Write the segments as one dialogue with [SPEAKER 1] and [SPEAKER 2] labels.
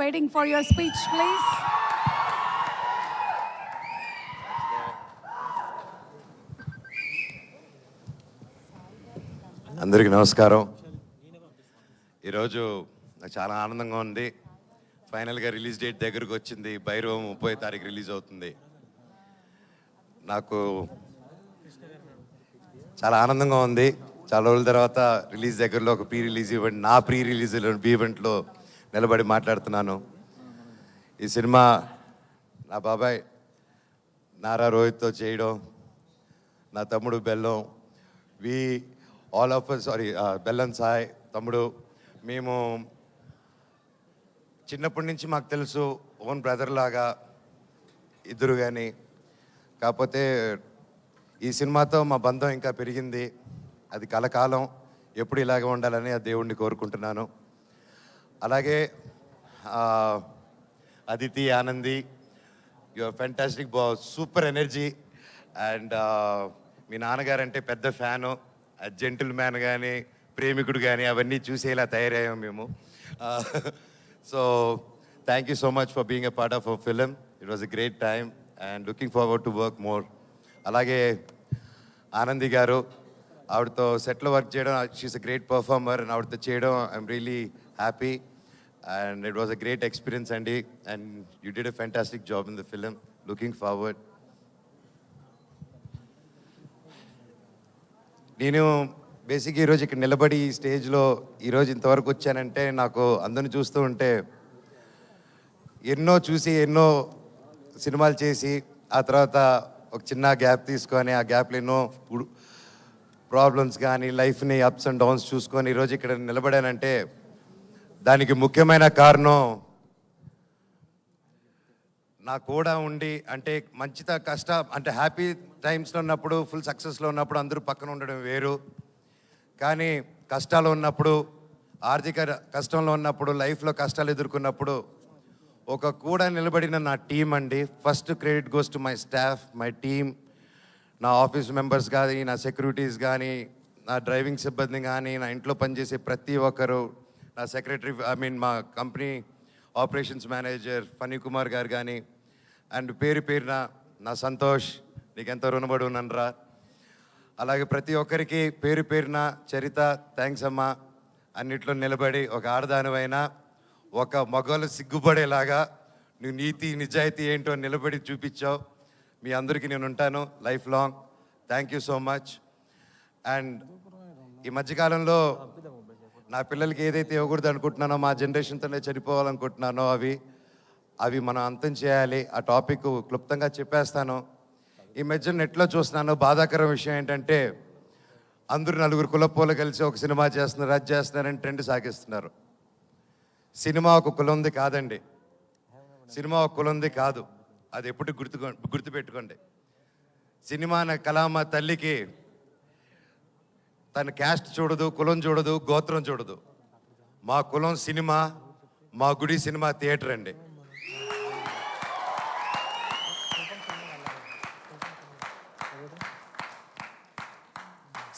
[SPEAKER 1] Waiting for your speech, please.
[SPEAKER 2] అందరికీ నమస్కారం. ఈరోజు నాకు చాలా ఆనందంగా ఉంది. ఫైనల్గా రిలీజ్ డేట్ దగ్గరకు వచ్చింది. భైరవం ముప్పై తారీఖు రిలీజ్ అవుతుంది. నాకు చాలా ఆనందంగా ఉంది. చాలా రోజుల తర్వాత రిలీజ్ దగ్గరలో ఒక ప్రీ రిలీజ్ ఈవెంట్ నా ప్రీ రిలీజ్ ఈవెంట్లో నిలబడి మాట్లాడుతున్నాను. ఈ సినిమా నా బాబాయ్ నారా రోహిత్తో చేయడం నా తమ్ముడు బెల్లం వి ఆల్ ఆఫ్ సారీ బెల్లం సాయ్ తమ్ముడు మేము చిన్నప్పటి నుంచి మాకు తెలుసు ఓన్ బ్రదర్ లాగా ఇద్దరు కానీ కాకపోతే ఈ సినిమాతో మా బంధం ఇంకా పెరిగింది. అది కలకాలం ఎప్పుడు ఇలాగే ఉండాలని ఆ దేవుణ్ణి కోరుకుంటున్నాను. అలాగే అదితి ఆనంది యువర్ ఫెంటాస్టిక్ బా సూపర్ ఎనర్జీ అండ్ మీ నాన్నగారు అంటే పెద్ద ఫ్యాను జెంటిల్ మ్యాన్ కానీ ప్రేమికుడు కానీ అవన్నీ చూసేలా తయారయ్యాం మేము. So thank you so much for being a part of a film it was a great time and looking forward to work more అలాగే ఆనంది గారు ఆవిడతో సెట్లో వర్క్ చేయడం she's a great performer and ఆవిడతో చేయడం I'm really happy and it was a great experience అండి and you did a fantastic job in the film looking forward నేను basic ఈరోజు ఇక్కడ నిలబడి ఈ స్టేజ్లో ఈరోజు ఇంతవరకు వచ్చానంటే నాకు అందరిని చూస్తూ ఉంటే ఎన్నో చూసి ఎన్నో సినిమాలు చేసి ఆ తర్వాత ఒక చిన్న గ్యాప్ తీసుకొని ఆ గ్యాప్లో ఎన్నో ప్రాబ్లమ్స్ కానీ లైఫ్ని అప్స్ అండ్ డౌన్స్ చూసుకొని ఈరోజు ఇక్కడ నిలబడానంటే దానికి ముఖ్యమైన కారణం నా కూడా ఉండి అంటే మంచిత కష్ట అంటే హ్యాపీ టైమ్స్లో ఉన్నప్పుడు ఫుల్ సక్సెస్లో ఉన్నప్పుడు అందరూ పక్కన ఉండడం వేరు. కానీ కష్టాలు ఉన్నప్పుడు ఆర్థిక కష్టంలో ఉన్నప్పుడు లైఫ్లో కష్టాలు ఎదుర్కొన్నప్పుడు ఒక కూడా నిలబడిన నా టీం అండి. First credit goes to my staff my team నా ఆఫీస్ మెంబర్స్ కానీ నా సెక్యూరిటీస్ కానీ నా డ్రైవింగ్ సిబ్బంది కానీ నా ఇంట్లో పనిచేసే ప్రతి ఒక్కరు నా సెక్రటరీ ఐ మీన్ మా company operations manager Phani Kumar గారు కానీ అండ్ పేరు పేరున నా సంతోష్ నీకెంతో రుణపడి ఉన్నానరా అలాగే ప్రతి ఒక్కరికి పేరు పేరున చరిత థ్యాంక్స్ అమ్మా. అన్నిట్లో నిలబడి ఒక ఆడదానివైనా ఒక మగవాళ్ళు సిగ్గుపడేలాగా నువ్వు నీతి నిజాయితీ ఏంటో నిలబడి చూపించావు. మీ అందరికీ నేను ఉంటాను life long. Thank you so much. And ఈ మధ్యకాలంలో నా పిల్లలకి ఏదైతే ఇవ్వకూడదు అనుకుంటున్నానో మా జనరేషన్తోనే చనిపోవాలనుకుంటున్నానో అవి అవి మనం అంతం చేయాలి. ఆ టాపిక్ క్లుప్తంగా చెప్పేస్తాను. ఈ మధ్య నెట్లో చూస్తున్నాను బాధాకరం విషయం ఏంటంటే అందరూ నలుగురు కులపోలు కలిసి ఒక సినిమా చేస్తున్నారు అది చేస్తున్నారని ట్రెండ్ సాగిస్తున్నారు. సినిమా ఒక కులంది కాదండి. సినిమా ఒక కులంది కాదు. అది ఎప్పుడు గుర్తు గుర్తుపెట్టుకోండి. సినిమా అనే కళామ తల్లికి తన క్యాస్ట్ చూడదు కులం చూడదు గోత్రం చూడదు. మా కులం సినిమా మా గుడి సినిమా థియేటర్ అండి.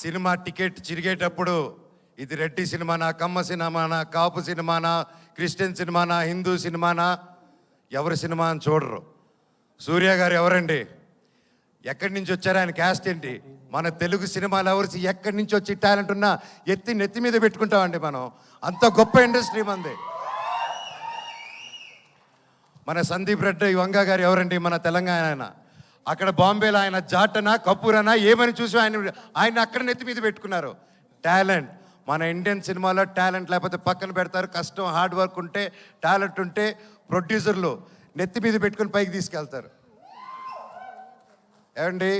[SPEAKER 2] సినిమా టికెట్ చిరిగేటప్పుడు ఇది రెడ్డి సినిమానా కమ్మ సినిమానా కాపు సినిమానా క్రిస్టియన్ సినిమానా హిందూ సినిమానా? ఎవరి సినిమా అని చూడరు. సూర్య గారు ఎవరండి? ఎక్కడి నుంచి వచ్చారు ఆయన క్యాస్ట్ ఏంటి? మన తెలుగు సినిమాలు ఎవరు ఎక్కడి నుంచి వచ్చి టాలెంట్ ఉన్నా ఎత్తి నెత్తి మీద పెట్టుకుంటామండి మనం. అంత గొప్ప ఇండస్ట్రీ మంది. మన సందీప్ రెడ్డి వంగ గారు ఎవరండి మన తెలంగాణ ఆయన? అక్కడ బాంబేలో ఆయన జాటనా కపూరనా ఏమని చూసి ఆయన ఆయన అక్కడ నెత్తి మీద పెట్టుకున్నారు. టాలెంట్ మన ఇండియన్ సినిమాలో టాలెంట్ లేకపోతే పక్కన పెడతారు. కష్టం హార్డ్ వర్క్ ఉంటే టాలెంట్ ఉంటే ప్రొడ్యూసర్లు నెత్తి మీద పెట్టుకుని పైకి తీసుకెళ్తారు. ఏమండి?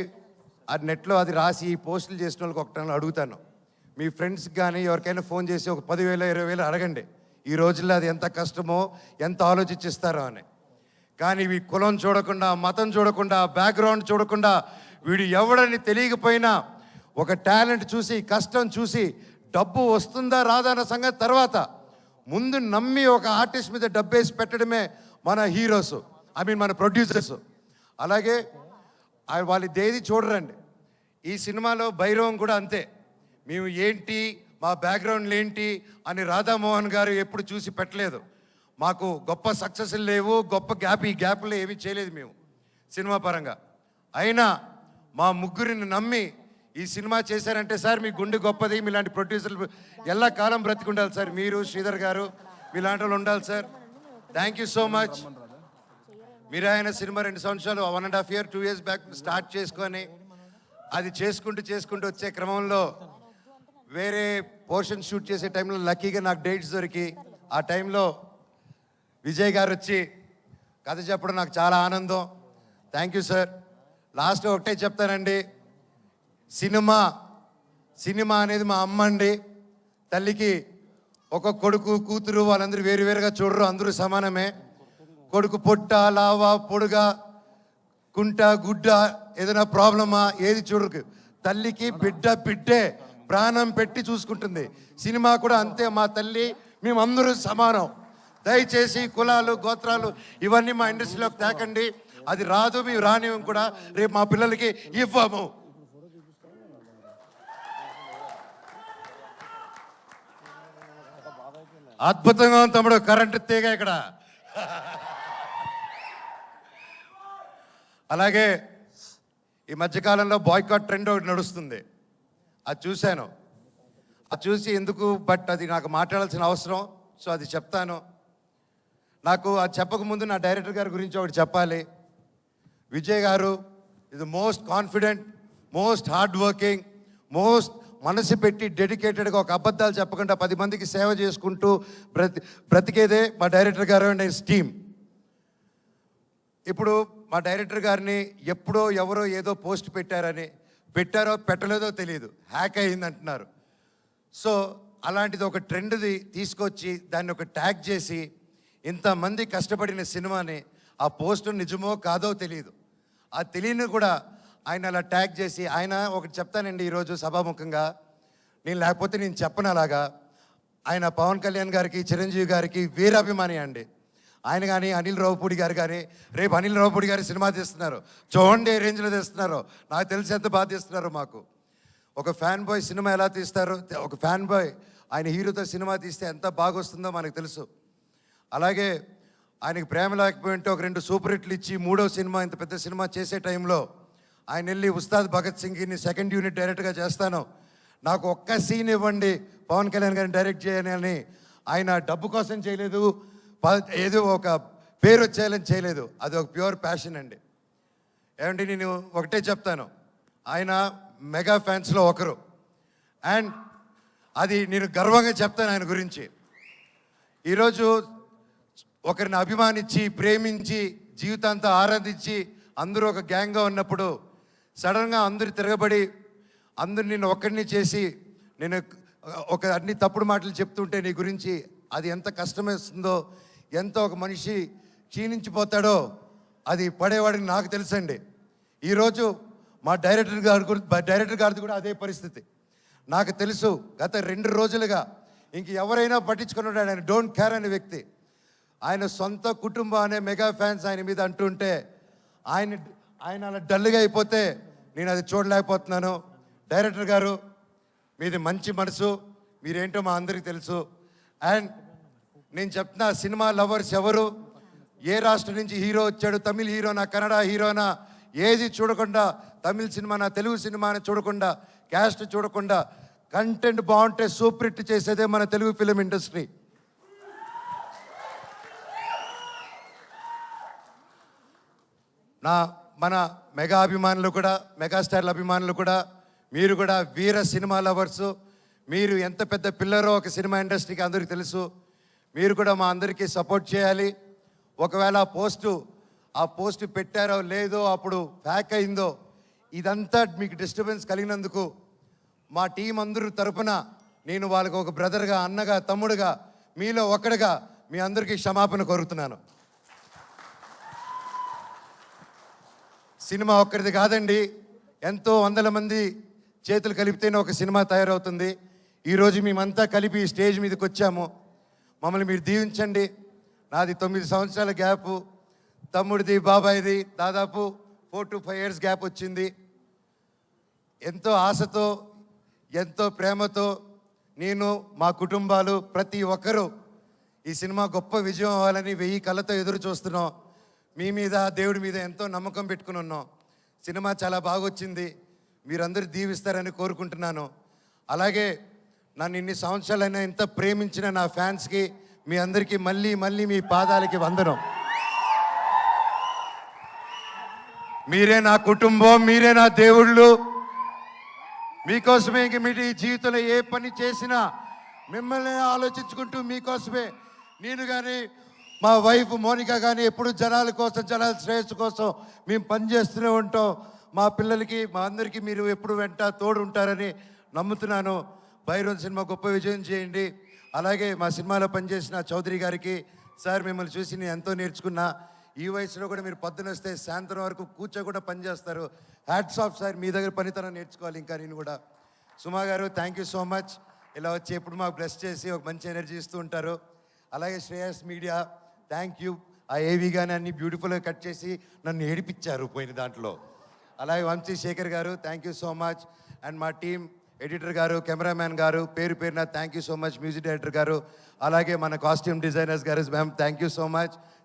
[SPEAKER 2] ఆ నెట్లో అది రాసి ఈ పోస్టులు చేసిన వాళ్ళకి ఒకటి అడుగుతాను. మీ ఫ్రెండ్స్కి కానీ ఎవరికైనా ఫోన్ చేసి ఒక పదివేలు ఇరవై వేలు అడగండి. ఈ రోజుల్లో అది ఎంత కష్టమో ఎంత ఆలోచించిస్తారో అని. కానీ ఇవి కులం చూడకుండా మతం చూడకుండా బ్యాక్గ్రౌండ్ చూడకుండా వీడు ఎవడని తెలియకపోయినా ఒక టాలెంట్ చూసి కష్టం చూసి డబ్బు వస్తుందా రాదా అన్న సంగతి తర్వాత ముందు నమ్మి ఒక ఆర్టిస్ట్ మీద డబ్బేసి పెట్టడమే మన హీరోస్ ఐ మీన్ మన ప్రొడ్యూసర్స్ అలాగే ఆ- వాళ్ళు దేది చూడరండి. ఈ సినిమాలో భైరవం కూడా అంతే. మేము ఏంటి మా బ్యాక్గ్రౌండ్లు ఏంటి అని రాధామోహన్ గారు ఎప్పుడు చూసి పెట్టలేదు. మాకు గొప్ప సక్సెస్ లేవు గొప్ప గ్యాప్ ఈ గ్యాప్లో ఏమీ చేయలేదు మేము సినిమా పరంగా. అయినా మా ముగ్గురిని నమ్మి ఈ సినిమా చేశారంటే సార్ మీ గుండె గొప్పది మీలాంటి ప్రొడ్యూసర్లు ఎలా కాలం బ్రతికుండాలి సార్? మీరు శ్రీధర్ గారు మీలాంటి వాళ్ళు ఉండాలి sir. Thank you so much మీరు ఆయన సినిమా రెండు సంవత్సరాలు one and half year two years back start చేసుకొని అది చేసుకుంటూ చేసుకుంటూ వచ్చే క్రమంలో వేరే పోర్షన్ షూట్ చేసే టైంలో లక్కీగా నాకు డేట్స్ దొరికి ఆ టైంలో విజయ్ గారు వచ్చి కథ చెప్పడం నాకు చాలా ఆనందం. థ్యాంక్ యూ సార్ లాస్ట్ ఒకటే చెప్తానండి. సినిమా సినిమా అనేది మా అమ్మ అండి. తల్లికి ఒక కొడుకు కూతురు వాళ్ళందరూ వేరు వేరుగా చూడరు అందరూ సమానమే. కొడుకు పొట్ట లావా పొడుగా కుంట గుడ్డ ఏదైనా ప్రాబ్లమా? ఏది చూడరు తల్లికి బిడ్డ బిడ్డే ప్రాణం పెట్టి చూసుకుంటుంది. సినిమా కూడా అంతే మా తల్లి మేమందరూ సమానం. దయచేసి కులాలు గోత్రాలు ఇవన్నీ మా ఇండస్ట్రీలోకి తేకండి. అది రాదు మేము రానివ్వం కూడా. రేపు మా పిల్లలకి ఇవ్వము. అద్భుతంగా ఉంది తమ్ముడు. కరెంటు తీగ ఇక్కడ. అలాగే ఈ మధ్యకాలంలో బాయ్కాట్ ట్రెండ్ ఒకటి నడుస్తుంది. అది చూశాను. అది చూసి ఎందుకు బట్ అది నాకు మాట్లాడాల్సిన అవసరం సో అది చెప్తాను. నాకు అది చెప్పకముందు నా డైరెక్టర్ గారి గురించి ఒకటి చెప్పాలి. విజయ్ గారు ఇది most confident most hard working most మనసు పెట్టి డెడికేటెడ్గా ఒక అబద్ధాలు చెప్పకుండా పది మందికి సేవ చేసుకుంటూ బ్రతి బ్రతికేదే మా డైరెక్టర్ గారు అండ్ టీమ్. ఇప్పుడు మా డైరెక్టర్ గారిని ఎప్పుడో ఎవరో ఏదో పోస్ట్ పెట్టారని పెట్టారో పెట్టలేదో తెలియదు. హ్యాక్ అయింది అంటున్నారు సో అలాంటిది ఒక ట్రెండ్ది తీసుకొచ్చి దాన్ని ఒక ట్యాగ్ చేసి ఇంతమంది కష్టపడిన సినిమాని ఆ పోస్టు నిజమో కాదో తెలియదు. ఆ తెలియని కూడా ఆయన అలా ట్యాగ్ చేసి ఆయన ఒకటి చెప్తానండి ఈరోజు సభాముఖంగా నేను లేకపోతే నేను చెప్పను అలాగా. ఆయన పవన్ కళ్యాణ్ గారికి చిరంజీవి గారికి వీరాభిమాని అండి. ఆయన కానీ అనిల్ రావుపూడి గారు కానీ రేపు అనిల్ రావుపూడి గారు సినిమా తీస్తున్నారు. చూడండి ఏ రేంజ్లో తీస్తున్నారు. నాకు తెలిసి ఎంత బాగా తీస్తున్నారో మాకు. ఒక ఫ్యాన్ బాయ్ సినిమా ఎలా తీస్తారో? ఒక ఫ్యాన్ బాయ్ ఆయన హీరోతో సినిమా తీస్తే ఎంత బాగా వస్తుందో మనకు తెలుసు. అలాగే ఆయనకి ప్రేమ లేకపోయింటే ఒక రెండు సూపర్ హిట్లు ఇచ్చి మూడో సినిమా ఇంత పెద్ద సినిమా చేసే టైంలో ఆయన వెళ్ళి ఉస్తాద్ భగత్ సింగ్ని సెకండ్ యూనిట్ డైరెక్ట్గా చేస్తాను. నాకు ఒక్క సీన్ ఇవ్వండి. పవన్ కళ్యాణ్ గారిని డైరెక్ట్ చేయని ఆయన డబ్బు కోసం చేయలేదు. ఏదో ఒక పేరు వచ్చేయాలని చేయలేదు. అది ఒక ప్యూర్ ప్యాషన్ అండి. ఏమంటే నేను ఒకటే చెప్తాను. ఆయన మెగా ఫ్యాన్స్లో ఒకరు. అండ్ అది నేను గర్వంగా చెప్తాను ఆయన గురించి. ఈరోజు ఒకరిని అభిమానించి ప్రేమించి జీవితాంతా ఆరాధించి అందరూ ఒక గ్యాంగ్గా ఉన్నప్పుడు సడన్గా అందరు తిరగబడి అందరు నేను ఒక్కడిని చేసి నేను ఒక అన్ని తప్పుడు మాటలు చెప్తుంటే నీ గురించి అది ఎంత కష్టమేస్తుందో ఎంత ఒక మనిషి క్షీణించిపోతాడో అది పడేవాడికి నాకు తెలుసండి. ఈరోజు మా డైరెక్టర్ గారి గురించి డైరెక్టర్ గారిది కూడా అదే పరిస్థితి. నాకు తెలుసు గత రెండు రోజులుగా ఇంక ఎవరైనా పట్టించుకున్నాడు ఆయన డోంట్ కేర్ అనే వ్యక్తి. ఆయన సొంత కుటుంబం అనే మెగా ఫ్యాన్స్ ఆయన మీద అంటుంటే ఆయన ఆయన అలా డల్గా అయిపోతే నేను అది చూడలేకపోతున్నాను. డైరెక్టర్ గారు మీది మంచి మనసు మీరేంటో మా అందరికీ తెలుసు. అండ్ నేను చెప్తున్నా సినిమా లవర్స్ ఎవరు? ఏ రాష్ట్రం నుంచి హీరో వచ్చాడు? తమిళ హీరోనా కన్నడ హీరోనా? ఏది చూడకుండా తమిళ సినిమానా తెలుగు సినిమానా చూడకుండా క్యాస్ట్ చూడకుండా కంటెంట్ బాగుంటే సూపర్ హిట్ చేసేదే మన తెలుగు ఫిలిం ఇండస్ట్రీ. నా మన మెగా అభిమానులు కూడా మెగాస్టార్ల అభిమానులు కూడా మీరు కూడా వీర సినిమా లవర్స్. మీరు ఎంత పెద్ద పిల్లరో ఒక సినిమా ఇండస్ట్రీకి అందరికీ తెలుసు. మీరు కూడా మా అందరికీ సపోర్ట్ చేయాలి. ఒకవేళ ఆ పోస్టు ఆ పోస్ట్ పెట్టారో లేదో అప్పుడు ఫ్యాక్ అయిందో ఇదంతా మీకు డిస్టర్బెన్స్ కలిగినందుకు మా టీం అందరూ తరపున నేను వాళ్ళకు ఒక బ్రదర్గా అన్నగా తమ్ముడుగా మీలో ఒక్కడిగా మీ అందరికీ క్షమాపణ కోరుతున్నాను. సినిమా ఒక్కరిది కాదండి ఎంతో వందల మంది చేతులు కలిపితేనే ఒక సినిమా తయారవుతుంది. ఈరోజు మేమంతా కలిపి స్టేజ్ మీదకి వచ్చాము. మమ్మల్ని మీరు దీవించండి. నాది తొమ్మిది సంవత్సరాల గ్యాప్. తమ్ముడిది బాబాయిది దాదాపు four to five years gap వచ్చింది. ఎంతో ఆశతో ఎంతో ప్రేమతో నేను మా కుటుంబాలు ప్రతి ఒక్కరూ ఈ సినిమా గొప్ప విజయం అవ్వాలని వెయ్యి కళ్ళతో ఎదురు చూస్తున్నాం. మీ మీద దేవుడి మీద ఎంతో నమ్మకం పెట్టుకుని ఉన్నాం. సినిమా చాలా బాగొచ్చింది. మీరందరూ దీవిస్తారని కోరుకుంటున్నాను. అలాగే నన్ను ఇన్ని సంవత్సరాలైనా ఇంత ప్రేమించిన నా ఫ్యాన్స్కి మీ అందరికీ మళ్ళీ మళ్ళీ మీ పాదాలకి వందనం. మీరే నా కుటుంబం మీరే నా దేవుళ్ళు. మీకోసమే ఇంక మీ జీవితంలో ఏ పని చేసినా మిమ్మల్ని ఆలోచించుకుంటూ మీకోసమే. నేను కానీ మా వైఫ్ మోనిక కానీ ఎప్పుడు జనాల కోసం జనాల శ్రేయస్సు కోసం మేము పనిచేస్తూనే ఉంటాం. మా పిల్లలకి మా అందరికీ మీరు ఎప్పుడు వెంట తోడు ఉంటారని నమ్ముతున్నాను. భైరవన్ సినిమా గొప్ప విజయం చేయండి. అలాగే మా సినిమాలో పనిచేసిన చౌదరి గారికి సార్ మిమ్మల్ని చూసి నేను ఎంతో నేర్చుకున్నా. ఈ వయసులో కూడా మీరు పొద్దున వస్తే సాయంత్రం వరకు కూర్చో కూడా పనిచేస్తారు హ్యాట్స్ ఆఫ్ సార్. మీ దగ్గర పనితనం నేర్చుకోవాలి ఇంకా నేను కూడా. సుమా గారు థ్యాంక్ యూ సో మచ్ ఇలా వచ్చి ఎప్పుడు మాకు బ్లెస్ చేసి ఒక మంచి ఎనర్జీ ఇస్తూ ఉంటారు. అలాగే శ్రేయస్ మీడియా థ్యాంక్ యూ ఆ ఏవి కానీ అన్ని బ్యూటిఫుల్గా కట్ చేసి నన్ను ఏడిపించారు పోయిన దాంట్లో. అలాగే వంశీ శేఖర్ గారు thank you so much and మా టీం ఎడిటర్ గారు కెమెరామ్యాన్ గారు పేరు పేరున thank you so much music director గారు అలాగే మన కాస్ట్యూమ్ డిజైనర్స్ గారు ma'am thank you so much